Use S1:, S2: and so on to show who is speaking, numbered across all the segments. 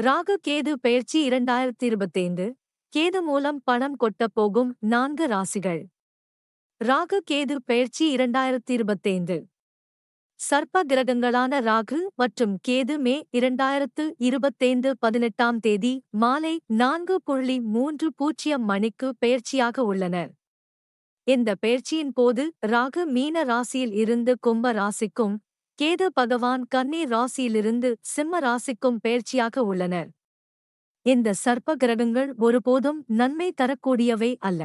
S1: ராகு கேது பயிற்சி இரண்டாயிரத்தி இருபத்தைந்து கேது மூலம் பணம் கொட்டப் போகும் நான்கு ராசிகள். ராகு கேது பயிற்சி இரண்டாயிரத்தி இருபத்தைந்து சர்ப்ப கிரகங்களான ராகு மற்றும் கேது மே இரண்டாயிரத்து இருபத்தைந்து பதினெட்டாம் தேதி மாலை நான்கு புள்ளி மூன்று பூஜ்ஜியம் மணிக்கு பெயர்ச்சியாக உள்ளனர். இந்த பெயர்ச்சியின் போது ராகு மீன ராசியில் இருந்து கும்ப ராசிக்கும் கேது பகவான் கன்னி ராசியிலிருந்து சிம்ம ராசிக்கும் பெயர்ச்சியாக உள்ளனர். இந்த சர்ப்ப கிரகங்கள் ஒருபோதும் நன்மை தரக்கூடியவை அல்ல.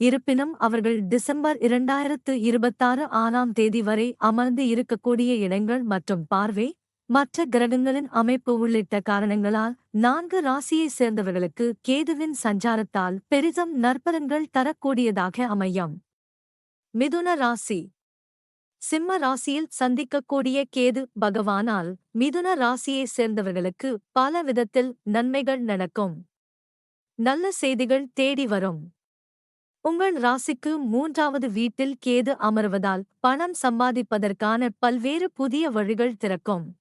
S1: இருப்பினும் அவர்கள் டிசம்பர் இரண்டாயிரத்து இருபத்தாறு ஆறாம் தேதி வரை அமர்ந்து இருக்கக்கூடிய இடங்கள் மற்றும் பார்வை மற்ற கிரகங்களின் அமைப்பு உள்ளிட்ட காரணங்களால் நான்கு ராசியைச் சேர்ந்தவர்களுக்கு கேதுவின் சஞ்சாரத்தால் பெரிதும் நற்பலன்கள் தரக்கூடியதாக அமையும். மிதுன ராசி சிம்ம ராசியில் சந்திக்கக்கூடிய கேது பகவானால் மிதுன ராசியைச் சேர்ந்தவர்களுக்கு பல விதத்தில் நன்மைகள் நடக்கும். நல்ல செய்திகள் தேடி வரும். உங்கள் ராசிக்கு மூன்றாவது வீட்டில் கேது அமர்வதால் பணம் சம்பாதிப்பதற்கான பல்வேறு புதிய வழிகள் திறக்கும்.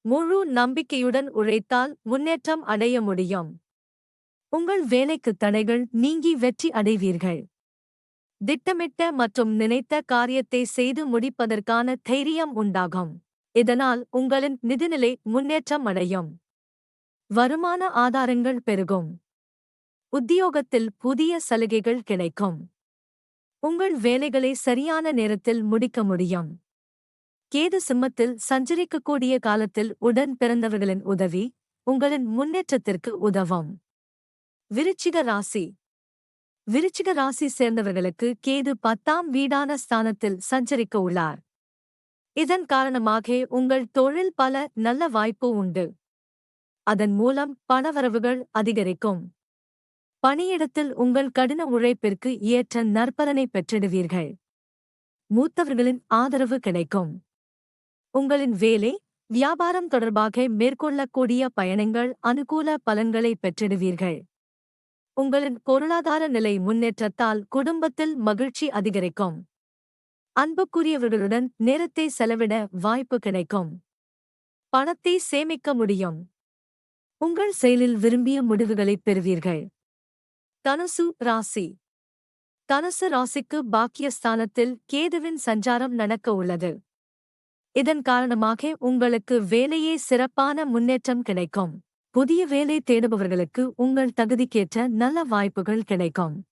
S1: முழு நம்பிக்கையுடன் உழைத்தால் முன்னேற்றம் அடைய முடியும். உங்கள் வேலைக்கு தடைகள் நீங்கி வெற்றி அடைவீர்கள். திட்டமிட்ட மற்றும் நினைத்த காரியத்தை செய்து முடிப்பதற்கான தைரியம் உண்டாகும். இதனால் உங்களின் நிதிநிலை முன்னேற்றம் அடையும். வருமான ஆதாரங்கள் பெருகும். உத்தியோகத்தில் புதிய சலுகைகள் கிடைக்கும். உங்கள் வேலைகளை சரியான நேரத்தில் முடிக்க முடியும். கேது சிம்மத்தில் சஞ்சரிக்கக்கூடிய காலத்தில் உடன் பிறந்தவர்களின் உதவி உங்களின் முன்னேற்றத்திற்கு உதவும். விருச்சிக ராசி. விருச்சிக ராசி சேர்ந்தவர்களுக்கு கேது பத்தாம் வீடான ஸ்தானத்தில் சஞ்சரிக்க உள்ளார். இதன் காரணமாக உங்கள் தொழில் பல நல்ல வாய்ப்பு உண்டு. அதன் மூலம் பணவரவுகள் அதிகரிக்கும். பணியிடத்தில் உங்கள் கடின உழைப்பிற்கு ஏற்ற நற்பலனை பெற்றிடுவீர்கள். மூத்தவர்களின் ஆதரவு கிடைக்கும். உங்களின் வேலை வியாபாரம் தொடர்பாக மேற்கொள்ளக்கூடிய பயணங்கள் அனுகூல பலன்களை பெற்றிடுவீர்கள். உங்களின் பொருளாதார நிலை முன்னேற்றத்தால் குடும்பத்தில் மகிழ்ச்சி அதிகரிக்கும். அன்புக்குரியவர்களுடன் நேரத்தை செலவிட வாய்ப்பு கிடைக்கும். பணத்தை சேமிக்க முடியும். உங்கள் செயலில் விரும்பிய முடிவுகளைப் பெறுவீர்கள். தனுசு ராசி. தனுசு ராசிக்கு பாக்கியஸ்தானத்தில் கேதுவின் சஞ்சாரம் நடக்க உள்ளது. இதன் காரணமாக உங்களுக்கு வேலையே சிறப்பான முன்னேற்றம் கிடைக்கும். புதிய வேலை தேடுபவர்களுக்கு உங்கள் தகுதிக்கேற்ற நல்ல வாய்ப்புகள் கிடைக்கும்.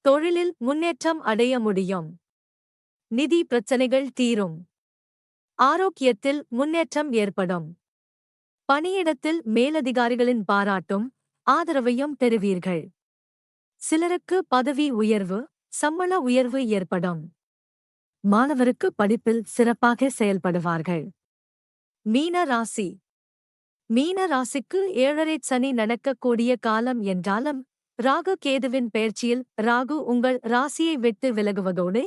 S1: தொழிலில் முன்னேற்றம் அடைய முடியும். நிதி பிரச்சனைகள் தீரும். ஆரோக்கியத்தில் முன்னேற்றம் ஏற்படும். பணியிடத்தில் மேலதிகாரிகளின் பாராட்டும் ஆதரவையும் பெறுவீர்கள். சிலருக்கு பதவி உயர்வு சம்பள உயர்வு ஏற்படும். மாணவருக்கு படிப்பில் சிறப்பாக செயல்படுவார்கள். மீன ராசி. மீன ராசிக்கு ஏழரை சனி நடக்கக்கூடிய காலம் என்றாலும் ராகு கேதுவின் பெயர்ச்சியில் ராகு உங்கள் ராசியை விட்டு விலகுவதோடு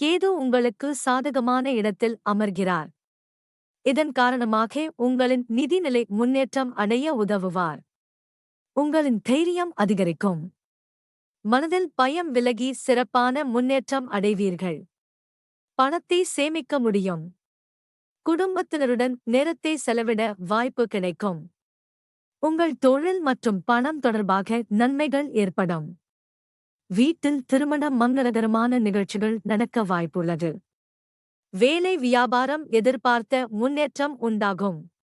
S1: கேது உங்களுக்கு சாதகமான இடத்தில் அமர்கிறார். இதன் காரணமாக உங்களின் நிதிநிலை முன்னேற்றம் அடைய உதவுவார். உங்களின் தைரியம் அதிகரிக்கும். மனதில் பயம் விலகி சிறப்பான முன்னேற்றம் அடைவீர்கள். பணத்தை சேமிக்க முடியும். குடும்பத்தினருடன் நேரத்தை செலவிட வாய்ப்பு கிடைக்கும். உங்கள் தொழில் மற்றும் பணம் தொடர்பாக நன்மைகள் ஏற்படும். வீட்டில் திருமண மங்களகரமான நிகழ்ச்சிகள் நடக்க வாய்ப்புள்ளது. வேலை வியாபாரம் எதிர்பார்த்த முன்னேற்றம் உண்டாகும்.